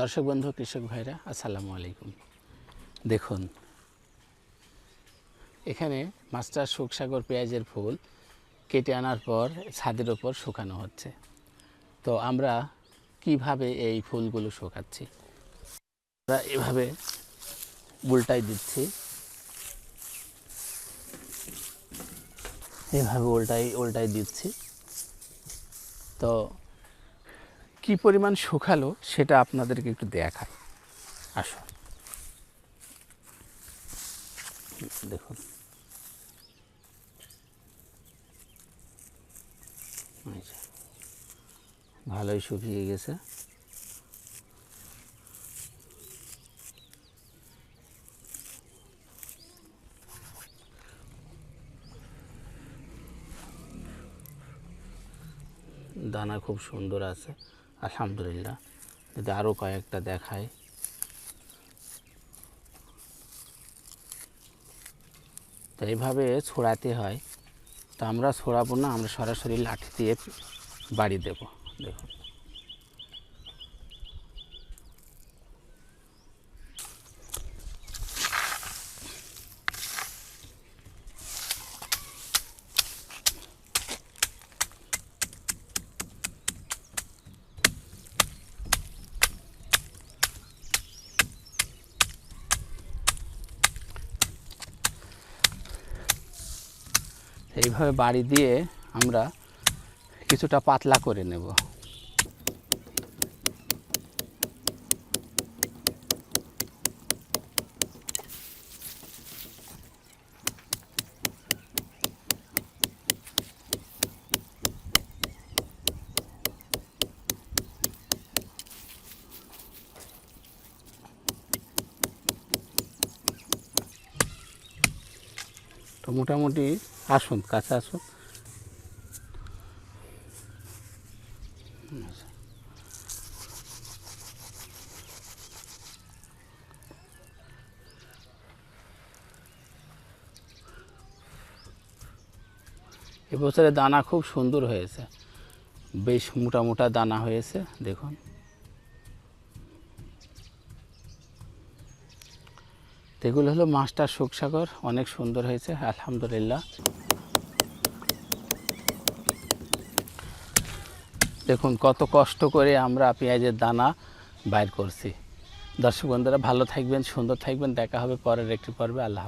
দর্শক বন্ধু, কৃষক ভাইরা, আসসালামু আলাইকুম। দেখুন, এখানে মাস্টার সুখসাগর পেঁয়াজের ফুল কেটে আনার পর ছাদের ওপর শুকানো হচ্ছে। তো আমরা কীভাবে এই ফুলগুলো শুকাচ্ছি? আমরা এভাবে উল্টাই দিচ্ছি। এভাবে উল্টাই উল্টাই দিচ্ছি। তো কি পরিমাণ শুকালো সেটা আপনাদেরকে একটু দেখাই। আসুন। দেখুন। ভালোই শুকিয়ে গেছে। দানা খুব সুন্দর আছে। আলহামদুলিল্লাহ। যদি আরও কয়েকটা দেখায় তো এইভাবে ছোড়াতে হয়। তো আমরা ছোড়াবো না, আমরা সরাসরি লাঠি দিয়ে বাড়ি দেব। দেখুন। এইভাবে বাড়ি দিয়ে আমরা কিছুটা পাতলা করে নেব। তো মোটামুটি আসুন, কাছে আসুন। এবছরে দানা খুব সুন্দর হয়েছে। বেশ মোটা মোটা দানা হয়েছে, দেখুন। তো এগুলো হলো মাস্টার সুখসাগর অনেক সুন্দর হয়েছে, আলহামদুলিল্লাহ। দেখুন, কত কষ্ট করে আমরা পেঁয়াজের দানা বাইর করছি। দর্শক বন্ধুরা, ভালো থাকবেন, সুন্দর থাকবেন, দেখা হবে পরের একটি পর্বে, আল্লাহ